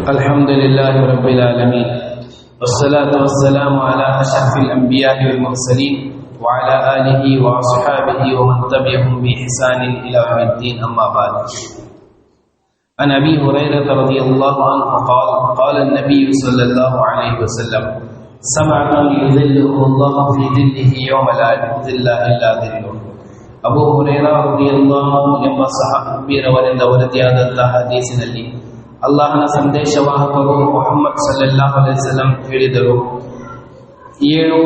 الحمد لله رب العالمين والصلاة والسلام على أشرف الأنبياء والمرسلين وعلى آله وأصحابه ومن تبعهم بإحسان إلى يوم الدين أما بعد عن أبي هريرة رضي الله عنه قال قال النبي صلى الله عليه وسلم سبعة يذلهم الله في ظله يوم لا ظل إلا ظله ಅಬು ಹುರೇರಾ ರದಿಯಲ್ಲಾಹು ಎಂಬ ಸಹಾಬಿರವರಿಂದ ವರದಿಯಾದಂತಹ ಹದೀಸಿನಲ್ಲಿ ಅಲ್ಲಾಹನ ಸಂದೇಶವಾಹಕರು ಮೊಹಮ್ಮದ್ ಸಲ್ಲಾಹ್ ಅಲೈಸಲಂ ಹೇಳಿದರು, ಏಳು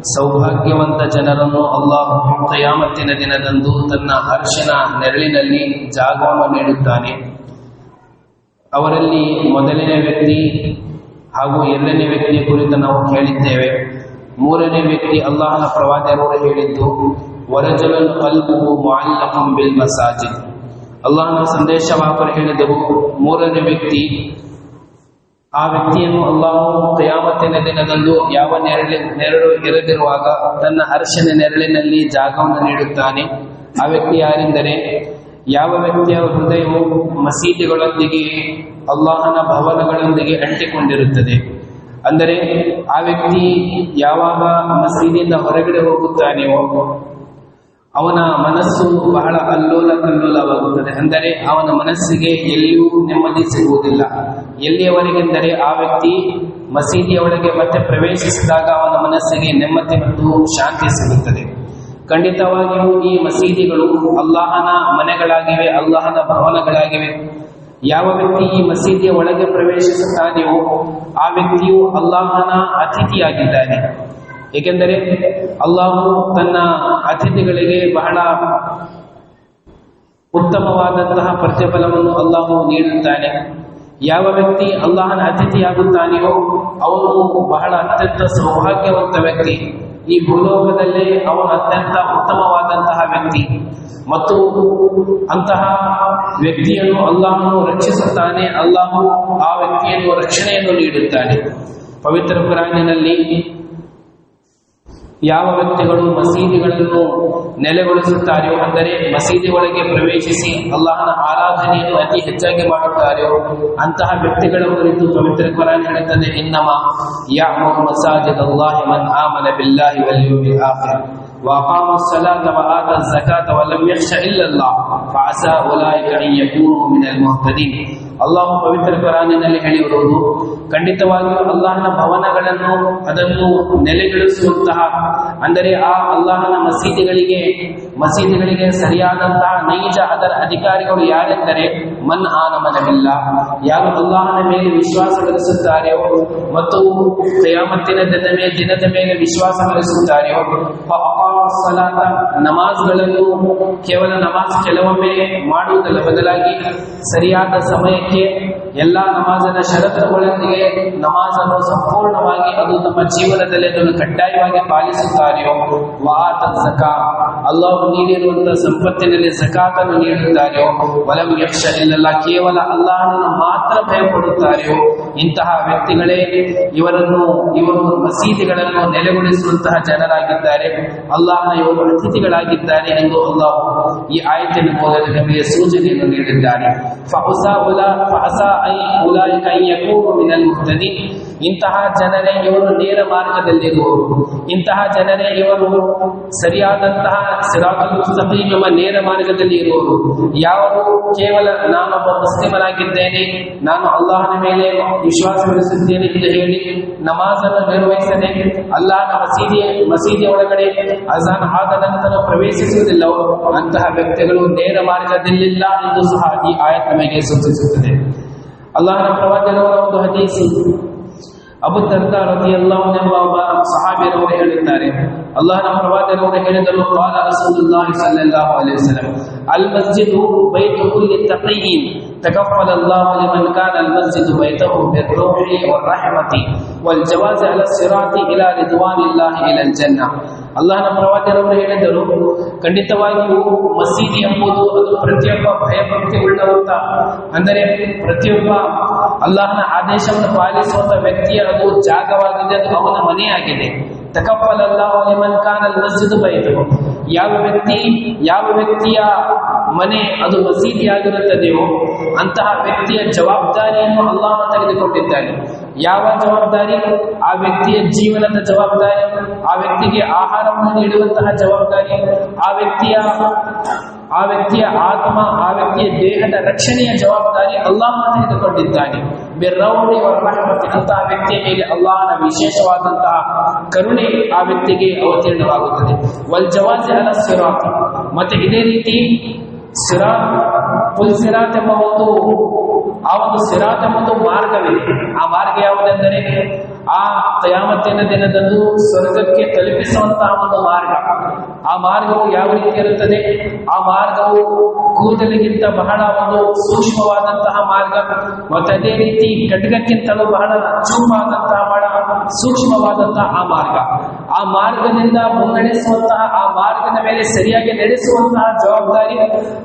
ಸೌಭಾಗ್ಯವಂತ ಜನರನ್ನು ಅಲ್ಲಾಹು ಕಯಾಮತ್ತಿನ ದಿನದಂದು ತನ್ನ ಹರ್ಷನ ನೆರಳಿನಲ್ಲಿ ಜಾಗವನ್ನು ನೀಡುತ್ತಾನೆ. ಅವರಲ್ಲಿ ಮೊದಲನೇ ವ್ಯಕ್ತಿ ಹಾಗೂ ಎರಡನೇ ವ್ಯಕ್ತಿಯ ಕುರಿತು ನಾವು ಕೇಳಿದ್ದೇವೆ. ಮೂರನೇ ವ್ಯಕ್ತಿ ಅಲ್ಲಾಹನ ಪ್ರವಾದಿಯವರು ಹೇಳಿದ್ದು, ವರಜಲನ್ ಅಲ್ಬು ಮುಅಲ್ಲಕಂ ಬಿಲ್ ಮಸಾಜಿದ್. ಅಲ್ಲಾಹನ ಸಂದೇಶವಾಪರು ಹೇಳಿದರು ಮೂರನೇ ವ್ಯಕ್ತಿ, ಆ ವ್ಯಕ್ತಿಯನ್ನು ಅಲ್ಲಾಹು ಕಯಾಮತ್ತಿನ ದಿನದಂದು ಯಾವ ನೆರಳಿ, ನೆರಳು ಇರದಿರುವಾಗ ತನ್ನ ಅರ್ಶನ ನೆರಳಿನಲ್ಲಿ ಜಾಗವನ್ನು ನೀಡುತ್ತಾನೆ. ಆ ವ್ಯಕ್ತಿ ಯಾರೆಂದರೆ, ಯಾವ ವ್ಯಕ್ತಿಯ ಹೃದಯವು ಮಸೀದಿಗಳೊಂದಿಗೆ, ಅಲ್ಲಾಹನ ಭವನಗಳೊಂದಿಗೆ ಅಂಟಿಕೊಂಡಿರುತ್ತದೆ. ಅಂದರೆ, ಆ ವ್ಯಕ್ತಿ ಯಾವಾಗ ಮಸೀದಿಯಿಂದ ಹೊರಗಡೆ ಹೋಗುತ್ತಾನೆಯೋ ಅವನ ಮನಸ್ಸು ಬಹಳ ಅಲ್ಲೋಲ ಕಲ್ಲೋಲವಾಗುತ್ತದೆ. ಅಂದರೆ ಅವನ ಮನಸ್ಸಿಗೆ ಎಲ್ಲಿಯೂ ನೆಮ್ಮದಿ ಸಿಗುವುದಿಲ್ಲ. ಎಲ್ಲಿಯವರೆಗೆಂದರೆ ಆ ವ್ಯಕ್ತಿ ಮಸೀದಿಯ ಒಳಗೆ ಮತ್ತೆ ಪ್ರವೇಶಿಸಿದಾಗ ಅವನ ಮನಸ್ಸಿಗೆ ನೆಮ್ಮದಿ ಮತ್ತು ಶಾಂತಿ ಸಿಗುತ್ತದೆ. ಖಂಡಿತವಾಗಿಯೂ ಈ ಮಸೀದಿಗಳು ಅಲ್ಲಾಹನ ಮನೆಗಳಾಗಿವೆ, ಅಲ್ಲಾಹನ ಭವನಗಳಾಗಿವೆ. ಯಾವ ವ್ಯಕ್ತಿ ಈ ಮಸೀದಿಯ ಒಳಗೆ ಪ್ರವೇಶಿಸುತ್ತಾನೆಯೋ ಆ ವ್ಯಕ್ತಿಯು ಅಲ್ಲಾಹನ ಅತಿಥಿಯಾಗಿದ್ದಾನೆ. ಏಕೆಂದರೆ ಅಲ್ಲಾಹು ತನ್ನ ಅತಿಥಿಗಳಿಗೆ ಬಹಳ ಉತ್ತಮವಾದಂತಹ ಪ್ರತಿಫಲವನ್ನು ಅಲ್ಲಾಹು ನೀಡುತ್ತಾನೆ. ಯಾವ ವ್ಯಕ್ತಿ ಅಲ್ಲಾಹನ ಅತಿಥಿಯಾಗುತ್ತಾನೆಯೋ ಅವನು ಬಹಳ ಅತ್ಯಂತ ಸೌಭಾಗ್ಯವಂತ ವ್ಯಕ್ತಿ. ಈ ಭೂಲೋಕದಲ್ಲೇ ಅವನು ಅತ್ಯಂತ ಉತ್ತಮವಾದಂತಹ ವ್ಯಕ್ತಿ. ಮತ್ತು ಅಂತಹ ವ್ಯಕ್ತಿಯನ್ನು ಅಲ್ಲಾಹನು ರಕ್ಷಿಸುತ್ತಾನೆ. ಅಲ್ಲಾಹು ಆ ವ್ಯಕ್ತಿಯನ್ನು ರಕ್ಷಣೆಯನ್ನು ನೀಡುತ್ತಾನೆ. ಪವಿತ್ರ ಕುರಾನಿನಲ್ಲಿ ಯಾವ ವ್ಯಕ್ತಿಗಳು ಮಸೀದಿಗಳನ್ನು ನೆಲೆಗೊಳಿಸುತ್ತಾರೆಯೋ, ಅಂದರೆ ಮಸೀದಿ ಒಳಗೆ ಪ್ರವೇಶಿಸಿ ಅಲ್ಲಾಹನ ಆರಾಧನೆಯನ್ನು ಅತಿ ಹೆಚ್ಚಾಗಿ ಮಾಡುತ್ತಾರೆಯೋ, ಅಂತಹ ವ್ಯಕ್ತಿಗಳ ಕುರಿತು ಪವಿತ್ರ ಕುರಾನ್ ಹೇಳುತ್ತದೆ, ಇನ್ನಮ ಯಾ ಮಸಾಜಿದ್ ಅಲ್ಲಾಹಿ ಮನ್ ಆಮನ ಬಿಲ್ಲಾಹಿ ವಲ್ ಯೌಮಿಲ್ ಆಖಿರ್. وأقاموا الصلاة وآتوا الزكاة ولم يخش إلا الله فعسى أولئك أن يكونوا من المهتدين ಅಲ್ಲಾಹು ಪವಿತ್ರ ಕುರಾನಿನಲ್ಲಿ ಹೇಳಿರುವುದು ಖಂಡಿತವಾಗಿಯೂ ಅಲ್ಲಾಹನ ಭವನಗಳನ್ನು ಅದನ್ನು ನೆಲೆಗೊಳಿಸುವಂತಹ ಅಂದರೆ ಆ ಅಲ್ಲಾಹನ ಮಸೀದಿಗಳಿಗೆ ಮಸೀದಿಗಳಿಗೆ ಸರಿಯಾದಂತಹ ನೈಜ ಅದರ ಅಧಿಕಾರಿಗಳು ಯಾರೆಂದರೆ ಮನ್ ಆನಮನವಿಲ್ಲ ಯಾರು ಅಲ್ಲಾಹನ ಮೇಲೆ ವಿಶ್ವಾಸಗಳಿಸುತ್ತಾರೆಯೋ ಮತ್ತು ಕಯಾಮತ್ತಿನ ದಿನದ ಮೇಲೆ ಮೇಲೆ ವಿಶ್ವಾಸಗಳಿಸುತ್ತಾರೆಯೋ ಸಲಾತ ನಮಾಜ್ಗಳನ್ನು ಕೇವಲ ನಮಾಜ್ ಕೆಲವೊಮ್ಮೆ ಮಾಡುವುದಲ್ಲ ಬದಲಾಗಿ ಸರಿಯಾದ ಸಮಯಕ್ಕೆ ಎಲ್ಲ ನಮಾಜನ ಷರತ್ತುಗಳೊಂದಿಗೆ ನಮಾಜನ್ನು ಸಂಪೂರ್ಣವಾಗಿ ಅದು ತಮ್ಮ ಜೀವನದಲ್ಲಿ ಅದನ್ನು ಕಡ್ಡಾಯವಾಗಿ ಪಾಲಿಸುತ್ತಾರೆಯೋ? ವಾತ ಸಕ ಅಲ್ಲಾಹು ನೀಡಿರುವಂತಹ ಸಂಪತ್ತಿನಲ್ಲಿ ಸಕಾತನ್ನು ನೀಡುತ್ತಾರೆಯೋ? ವಲಂ ಯಕ್ಷ ಇಲ್ಲಲ್ಲ, ಕೇವಲ ಅಲ್ಲಾಹನನ್ನು ಮಾತ್ರ ಭಯಪಡುತ್ತಾರೆಯೋ? ಇಂತಹ ವ್ಯಕ್ತಿಗಳೇ ಇವರನ್ನು ಇವರು ಮಸೀದಿಗಳನ್ನು ನೆಲೆಗೊಳಿಸುವಂತಹ ಜನರಾಗಿದ್ದಾರೆ. ಅಲ್ಲಾಹನ ಇವರು ಅತಿಥಿಗಳಾಗಿದ್ದಾರೆ ಎಂದು ಅಲ್ಲಾಹು ಈ ಆಯತಿನ ಮೂಲಕ ನಮಗೆ ಸೂಚನೆಯನ್ನು ನೀಡಿದ್ದಾರೆ ಇಂತಹ ಜನರೇ ಇವರು ನೇರ ಮಾರ್ಗದಲ್ಲಿರುವವರು ಇಂತಹ ಜನರೇ ಇವರು ಸರಿಯಾದಂತಹ ಸಿರಾತುಲ್ ಎಂಬ ನೇರ ಮಾರ್ಗದಲ್ಲಿ ಇರುವವರು ಯಾವ ಕೇವಲ ನಾನೊಬ್ಬ ಮುಸ್ಲಿಮನಾಗಿದ್ದೇನೆ, ನಾನು ಅಲ್ಲಾಹನ ಮೇಲೆ ವಿಶ್ವಾಸವಿರಿಸುತ್ತೇನೆ ಎಂದು ಹೇಳಿ ನಮಾಜನ್ನು ನಿರ್ವಹಿಸದೆ ಅಲ್ಲಾಹನ ಮಸೀದಿ ಮಸೀದಿಯ ಒಳಗಡೆ ಅಜಾನ್ ಆದ ನಂತರ ಪ್ರವೇಶಿಸುವುದಿಲ್ಲ. ಅಂತಹ ವ್ಯಕ್ತಿಗಳು ನೇರ ಮಾರ್ಗದಲ್ಲಿಲ್ಲ ಎಂದು ಸಹ ಈ ಆಯತ್ ನಮಗೆ ಸೂಚಿಸುತ್ತದೆ. ಅಲ್ಲಾಹನ ಪ್ರವಾದನವರ ಒಂದು ಹದೀಸಿ ಅಬು ದರ್ದ ರದಿಯಲ್ಲಾಹು ಎಂಬ ಒಬ್ಬ ಸಹಾಬಿಯರವರು ಹೇಳುತ್ತಾರೆ ಅಲ್ಲಾಹನ ಪ್ರವಾದನವರು ಹೇಳಿದರು قال رسول الله صلى الله عليه وسلم المسجد بيت كل تقي تكفل الله لمن كان المسجد بيته بالروح والرحمة والجواز على الصراط إلى رضوان الله إلى الجنة ಅಲ್ಲಾಹನ ಪ್ರವಾದಿಯರವರು ಹೇಳಿದರು ಖಂಡಿತವಾಗಿಯೂ ಮಸೀದಿ ಎಂಬುದು ಅದು ಪ್ರತಿಯೊಬ್ಬ ಭಯಭಕ್ತಿ ಉಳ್ಳವಂತ ಅಂದರೆ ಪ್ರತಿಯೊಬ್ಬ ಅಲ್ಲಾಹನ ಆದೇಶವನ್ನು ಪಾಲಿಸುವಂತ ವ್ಯಕ್ತಿಯ ಅದು ಜಾಗವಾಗಿದೆ, ಅದು ಅವನ ಮನೆಯಾಗಿದೆ. ಮಸ್ಜಿದ್ ಬೈದು ಯಾವ ವ್ಯಕ್ತಿ, ಯಾವ ವ್ಯಕ್ತಿಯ ಮನೆ ಅದು ಮಸೀದಿಯಾಗಿರುತ್ತದೆಯೋ, ಅಂತಹ ವ್ಯಕ್ತಿಯ ಜವಾಬ್ದಾರಿಯನ್ನು ಅಲ್ಲಾಹ ತೆಗೆದುಕೊಂಡಿದ್ದಾನೆ. ಯಾವ ಜವಾಬ್ದಾರಿ? ಆ ವ್ಯಕ್ತಿಯ ಜೀವನದ ಜವಾಬ್ದಾರಿ, ಆ ವ್ಯಕ್ತಿಗೆ ಆಹಾರವನ್ನು ನೀಡುವಂತಹ ಜವಾಬ್ದಾರಿ, ಆ ವ್ಯಕ್ತಿಯ ಆ ವ್ಯಕ್ತಿಯ ಆತ್ಮ, ಆ ವ್ಯಕ್ತಿಯ ದೇಹದ ರಕ್ಷಣೆಯ ಜವಾಬ್ದಾರಿ ಅಲ್ಲಾಹ ತೆಗೆದುಕೊಂಡಿದ್ದಾನೆ. ರಹಮತಿ ಅಂತಹ ವ್ಯಕ್ತಿಯ ಮೇಲೆ ಅಲ್ಲಾಹನ ವಿಶೇಷವಾದಂತಹ ಕರುಣೆ ಆ ವ್ಯಕ್ತಿಗೆ ಅವತೀರ್ಣವಾಗುತ್ತದೆ. ವಲ್ ಜವಾಜಿ ಅಲ ಸಿರಾತ್. ಮತ್ತೆ ಇದೇ ರೀತಿ ಸಿರಾತ್ ಪುಲ್ ಸಿರಾತ್ ಎಂಬ ಒಂದು ಆ ಒಂದು ಸಿರಾತ ಒಂದು ಮಾರ್ಗವಿದೆ ಆ ಮಾರ್ಗ ಯಾವುದೆಂದರೆ, ಆ ತಯಾಮತ್ತಿನ ದಿನದಂದು ಸ್ವರ್ಗಕ್ಕೆ ತಲುಪಿಸುವಂತಹ ಒಂದು ಮಾರ್ಗ. ಆ ಮಾರ್ಗವು ಯಾವ ರೀತಿ ಇರುತ್ತದೆ? ಆ ಮಾರ್ಗವು ಕೂದಲಿಗಿಂತ ಬಹಳ ಒಂದು ಸೂಕ್ಷ್ಮವಾದಂತಹ ಮಾರ್ಗ. ಮತ್ತು ಅದೇ ರೀತಿ ಖಡ್ಗಕ್ಕಿಂತಲೂ ಬಹಳ ಚೂಪಾದಂತಹ ಬಹಳ ಸೂಕ್ಷ್ಮವಾದಂತಹ ಆ ಮಾರ್ಗ. ಆ ಮಾರ್ಗದಿಂದ ಮುನ್ನಡೆಸುವಂತಹ, ಆ ಮಾರ್ಗದ ಮೇಲೆ ಸರಿಯಾಗಿ ನಡೆಸುವಂತಹ ಜವಾಬ್ದಾರಿ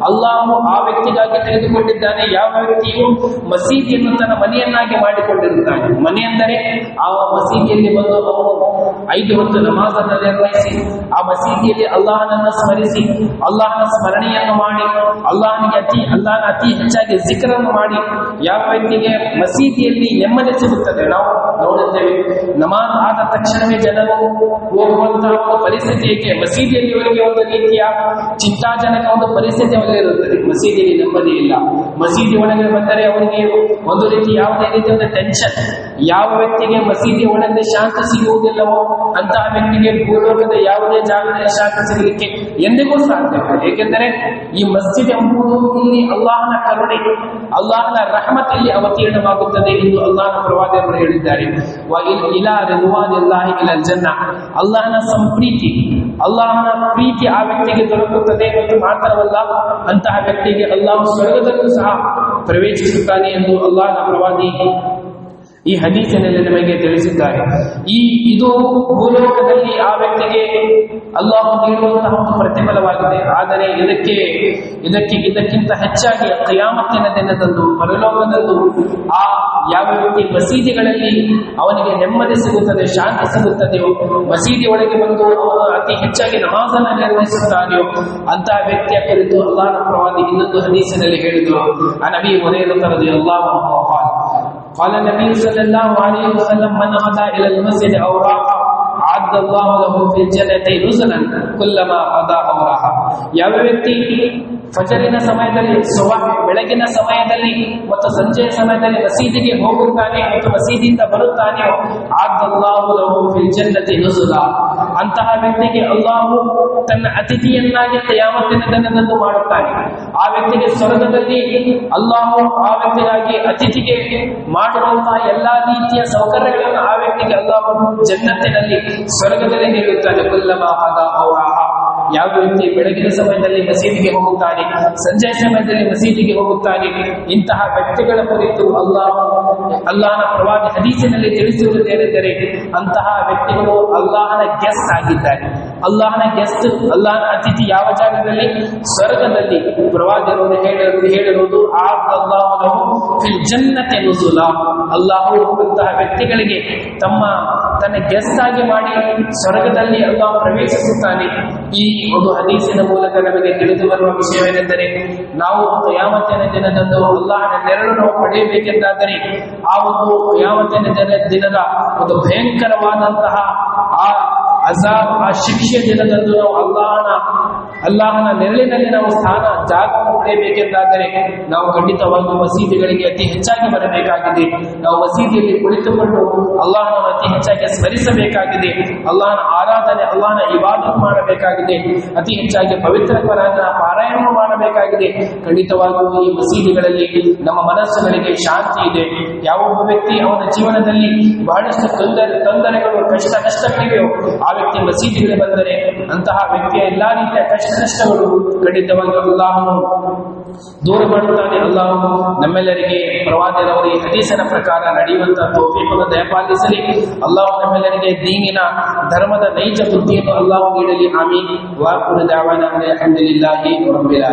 ಅಲ್ಲಾಹು ಆ ವ್ಯಕ್ತಿಗಾಗಿ ತೆಗೆದುಕೊಂಡಿದ್ದಾನೆ. ಯಾವ ವ್ಯಕ್ತಿಯು ಮಸೀದಿಯನ್ನು ತನ್ನ ಮನೆಯನ್ನಾಗಿ ಮಾಡಿಕೊಂಡಿರುತ್ತಾನೆ. ಮನೆ ಅಂದರೆ ಆ ಮಸೀದಿಯಲ್ಲಿ ಬಂದು ಅವನು ಐದು ಹೊತ್ತು ನಮಾಜನ್ನು ನಿರ್ವಹಿಸಿ, ಆ ಮಸೀದಿಯಲ್ಲಿ ಅಲ್ಲಾಹನನ್ನು ಸ್ಮರಿಸಿ, ಅಲ್ಲಾಹನ ಸ್ಮರಣೆಯನ್ನು ಮಾಡಿ, ಅಲ್ಲಾಹನಿಗೆ ಅತಿ, ಅಲ್ಲಾಹನ ಅತಿ ಹೆಚ್ಚಾಗಿ ಜಿಕ್ರನ್ನು ಮಾಡಿ, ಯಾವ ವ್ಯಕ್ತಿಗೆ ಮಸೀದಿಯಲ್ಲಿ ನೆಮ್ಮದಿ ಸಿಗುತ್ತದೆ? ನಾವು ನೋಡುತ್ತೇವೆ. ನಮಾಜ್ ಆದ ತಕ್ಷಣವೇ ಜನರು ಹೋಗುವಂತಹ ಒಂದು ಪರಿಸ್ಥಿತಿ ಏಕೆ? ಮಸೀದಿಯಲ್ಲಿ ಅವರಿಗೆ ಒಂದು ರೀತಿಯ ಚಿಂತಾಜನಕ ಒಂದು ಪರಿಸ್ಥಿತಿ ಅವರಿಗೆ ಇರುತ್ತದೆ. ಮಸೀದಿಯಲ್ಲಿ ನೆಮ್ಮದಿ ಇಲ್ಲ. ಮಸೀದಿ ಒಳಗೆ ಬಂದರೆ ಅವರಿಗೆ ಒಂದು ರೀತಿ ಯಾವುದೇ ರೀತಿಯ ಒಂದು ಟೆನ್ಷನ್ ಯಾವ ವ್ಯಕ್ತಿಗೆ ಮಸೀದಿ ಒಳಗೆ ಶಾಂತಿ ಸಿಗುವುದಿಲ್ಲವೋ ಅಂತಹ ವ್ಯಕ್ತಿಗೆ ಭೂಲೋಕದ ಯಾವುದೇ ಜಾಗದಲ್ಲಿ ಶಾಂತಿ ಸಿಗಲಿಕ್ಕೆ ಎಂದಿಗೂ ಸಾಧ್ಯವಿಲ್ಲ ಏಕೆಂದರೆ ಈ ಮಸ್ಜಿದ್ ಎಂಬುದು ಇಲ್ಲಿ ಅಲ್ಲಾಹನ ಕರುಣೆ. ಅಲ್ಲಾಹನ ರಹಮತ್ ಇಲ್ಲಿ ಅವತೀರ್ಣವಾಗುತ್ತದೆ ಎಂದು ಅಲ್ಲಾಹನ ಪ್ರವಾದಿಯವರು ಹೇಳಿದ್ದಾರೆ. ಜನ್ನ. ಅಲ್ಲಾಹನ ಸಂಪ್ರೀತಿ, ಅಲ್ಲಾಹನ ಪ್ರೀತಿ ಆ ವ್ಯಕ್ತಿಗೆ ದೊರಕುತ್ತದೆ ಮತ್ತು ಮಾತ್ರವಲ್ಲ, ಅಂತಹ ವ್ಯಕ್ತಿಗೆ ಅಲ್ಲಾಹ ಸ್ವರ್ಗದಲ್ಲೂ ಸಹ ಪ್ರವೇಶಿಸುತ್ತಾನೆ ಎಂದು ಅಲ್ಲಾಹನ ಪ್ರವಾದಿ ಈ ಹದೀಸಿನಲ್ಲಿ ನಮಗೆ ತಿಳಿಸಿದ್ದಾರೆ. ಈ, ಇದು ಭೂಲೋಕದಲ್ಲಿ ಆ ವ್ಯಕ್ತಿಗೆ ಅಲ್ಲಾಹು ನೀಡುವಂತಹ ಒಂದು ಪ್ರತಿಫಲವಾಗಿದೆ. ಆದರೆ ಇದಕ್ಕೆ ಇದಕ್ಕೆ, ಇದಕ್ಕಿಂತ ಹೆಚ್ಚಾಗಿ ಕಯಾಮತ್ತಿನ ದಿನದಂದು, ಪರಲೋಕದಂದು ಆ ಯಾವ ವ್ಯಕ್ತಿ ಮಸೀದಿಗಳಲ್ಲಿ ಅವನಿಗೆ ನೆಮ್ಮದಿ ಸಿಗುತ್ತದೆ, ಶಾಂತಿ ಸಿಗುತ್ತದೆಯೋ ಮಸೀದಿ ಒಳಗೆ ಬಂದು ಅವನು ಅತಿ ಹೆಚ್ಚಾಗಿ ನಮಾಜನ್ನು ನಿರ್ವಹಿಸುತ್ತಾನೆಯೋ ಅಂತಹ ವ್ಯಕ್ತಿಯ ಕುರಿತು ಅಲ್ಲಾಹ ಪ್ರವಾದಿ ಇನ್ನೊಂದು ಹದೀಸಿನಲ್ಲಿ ಹೇಳಿದರು. ಆ ನಬಿ ತರದು ಅಲ್ಲಾಹ್ قال النبي صلى الله عليه وسلم من غدا الى المسجد او راح عد الله له في الجنة نزلا كلما غدا او راح ಯಾವ ವ್ಯಕ್ತಿ ಫಜರಿನ ಸಮಯದಲ್ಲಿ ಸುಬಹ ಬೆಳಗಿನ ಸಮಯದಲ್ಲಿ ಮತ್ತು ಸಂಜೆಯ ಸಮಯದಲ್ಲಿ ಮಸೀದಿಗೆ ಹೋಗುತ್ತಾನೆ ಮತ್ತು ಮಸೀದಿಯಿಂದ ಬರುತ್ತಾನೆ ಆದ್ದಲ್ಲಾಹು ಲಹು ಫಿಲ್ ಜನ್ನತಿ ನುಜುಲ ಅಂತಹ ವ್ಯಕ್ತಿಗೆ ಅಲ್ಲಾಹು ತನ್ನ ಅತಿಥಿಯನ್ನಾಗಿ ತಯಾಮತ್ತಿನ ದಿನದಂದು ಮಾಡುತ್ತಾನೆ. ಆ ವ್ಯಕ್ತಿಗೆ ಸ್ವರ್ಗದಲ್ಲಿ ಅಲ್ಲಾಹು ಆ ವ್ಯಕ್ತಿಗಾಗಿ ಅತಿಥಿಗೆ ಮಾಡುವಂತಹ ಎಲ್ಲಾ ರೀತಿಯ ಸೌಕರ್ಯಗಳನ್ನು ಆ ವ್ಯಕ್ತಿಗೆ ಅಲ್ಲಾಹು ಜನ್ನತ್ತಿನಲ್ಲಿ, ಸ್ವರ್ಗದಲ್ಲಿ ನೀಡುತ್ತಾನೆ. ಕುಲ್ಲಮ ಔರಾಹ ಯಾವ ವ್ಯಕ್ತಿ ಬೆಳಗಿನ ಸಮಯದಲ್ಲಿ ಮಸೀದಿಗೆ ಹೋಗುತ್ತಾನೆ, ಸಂಜೆ ಸಮಯದಲ್ಲಿ ಮಸೀದಿಗೆ ಹೋಗುತ್ತಾನೆ, ಇಂತಹ ವ್ಯಕ್ತಿಗಳ ಕುರಿತು ಅಲ್ಲಾಹ್, ಅಲ್ಲಾಹನ ಪ್ರವಾದಿ ಹದೀಸಿನಲ್ಲಿ ತಿಳಿಸುವುದೇನೆಂದರೆ ಅಂತಹ ವ್ಯಕ್ತಿಗಳು ಅಲ್ಲಾಹನ ಗೆಸ್ಟ್ ಆಗಿದ್ದಾರೆ. ಅಲ್ಲಾಹನ ಗೆಸ್ಟ್ ಅಲ್ಲಾಹನ ಅತಿಥಿ ಯಾವ ಜಾಗದಲ್ಲಿ? ಸ್ವರ್ಗದಲ್ಲಿ. ಪ್ರವಾದಿಯವರು ಹೇಳಿರುವುದು ಹೇಳಿರುವುದು ಆ ಅಲ್ಲಾಹು ಫಿಲ್ ಜನ್ನತೆ ನುಸುಲ. ಅಲ್ಲಾಹು ಅಂತಹ ವ್ಯಕ್ತಿಗಳಿಗೆ ತಮ್ಮ ತನ್ನ ಗೆಸ್ಟ್ ಆಗಿ ಮಾಡಿ ಸ್ವರ್ಗದಲ್ಲಿ ಅಲ್ಲಾಹ ಪ್ರವೇಶಿಸುತ್ತಾನೆ. ಈ ಒಂದು ಹದೀಸಿನ ಮೂಲಕ ನಮಗೆ ತಿಳಿದು ಬರುವ ವಿಷಯವೇನೆಂದರೆ, ನಾವು ಯಾವತ್ತಿನ ದಿನದಂದು ಅಲ್ಲಾಹನ ನೆರಳು ನಾವು ಪಡೆಯಬೇಕೆಂದಾದರೆ, ಆ ಒಂದು ಯಾವತ್ತಿನ ದಿನ ದಿನದ ಒಂದು ಭಯಂಕರವಾದಂತಹ ಆ ಅಜಾಬ್, ಆ ಶಿಕ್ಷೆ ದಿನದಂದು ನಾವು ಅಲ್ಲಾಹನ ಅಲ್ಲಾಹನ ನೆರಳಿನಲ್ಲಿ ನಾವು ಸ್ಥಾನ ಜಾಗ ಪಡೆಯಬೇಕೆಂದಾದರೆ ನಾವು ಖಂಡಿತವಾಗಿ ಮಸೀದಿಗಳಿಗೆ ಅತಿ ಹೆಚ್ಚಾಗಿ ಬರಬೇಕಾಗಿದೆ. ನಾವು ಮಸೀದಿಯಲ್ಲಿ ಕುಳಿತುಕೊಂಡು ಅಲ್ಲಾಹನ ಅತಿ ಹೆಚ್ಚಾಗಿ ಸ್ಮರಿಸಬೇಕಾಗಿದೆ. ಅಲ್ಲಾಹನ ಆರಾಧನೆ, ಅಲ್ಲಾಹನ ಇಬಾದತ್ ಮಾಡಬೇಕಾಗಿದೆ. ಅತಿ ಹೆಚ್ಚಾಗಿ ಪವಿತ್ರ ಪರಾಯಣ ಪಾರಾಯಣ ಮಾಡಬೇಕಾಗಿದೆ ಖಂಡಿತವಾಗಿಯೂ ಈ ಮಸೀದಿಗಳಲ್ಲಿ ನಮ್ಮ ಮನಸ್ಸುಗಳಿಗೆ ಶಾಂತಿ ಇದೆ. ಯಾವ ಒಬ್ಬ ವ್ಯಕ್ತಿ ಅವನ ಜೀವನದಲ್ಲಿ ಬಹಳಷ್ಟು ತೊಂದರೆ, ತೊಂದರೆಗಳು, ಕಷ್ಟ ನಷ್ಟಗಳಿವೆಯೋ, ಆ ವ್ಯಕ್ತಿ ಮಸೀದಿಗಳಿಗೆ ಬಂದರೆ ಅಂತಹ ವ್ಯಕ್ತಿಯ ಎಲ್ಲಾ ರೀತಿಯ ಕಷ್ಟ ನಷ್ಟಗಳು ಖಂಡಿತವಾಗಿ ಅಲ್ಲಾಹನು ದೂರ ಮಾಡುತ್ತಾನೆ ಅಲ್ಲಾಹು. ನಮ್ಮೆಲ್ಲರಿಗೆ ಪ್ರವಾದರವರು ಈ ಹದೀಸನ ಪ್ರಕಾರ ನಡೆಯುವಂತಹ ದಯಪಾಲಿಸಲಿ. ಅಲ್ಲಾಹು ನಮ್ಮೆಲ್ಲರಿಗೆ ದೀನಿನ, ಧರ್ಮದ ನೈಜ ಬುದ್ಧಿಯನ್ನು ಅಲ್ಲಾಹು ನೀಡಲಿ. ಆಮೀನ್. ವಾಕುರು ದಾವಾನ ಅಲ್ಹಮ್ದುಲಿಲ್ಲಾಹಿ ರಬ್ಬಿಲ್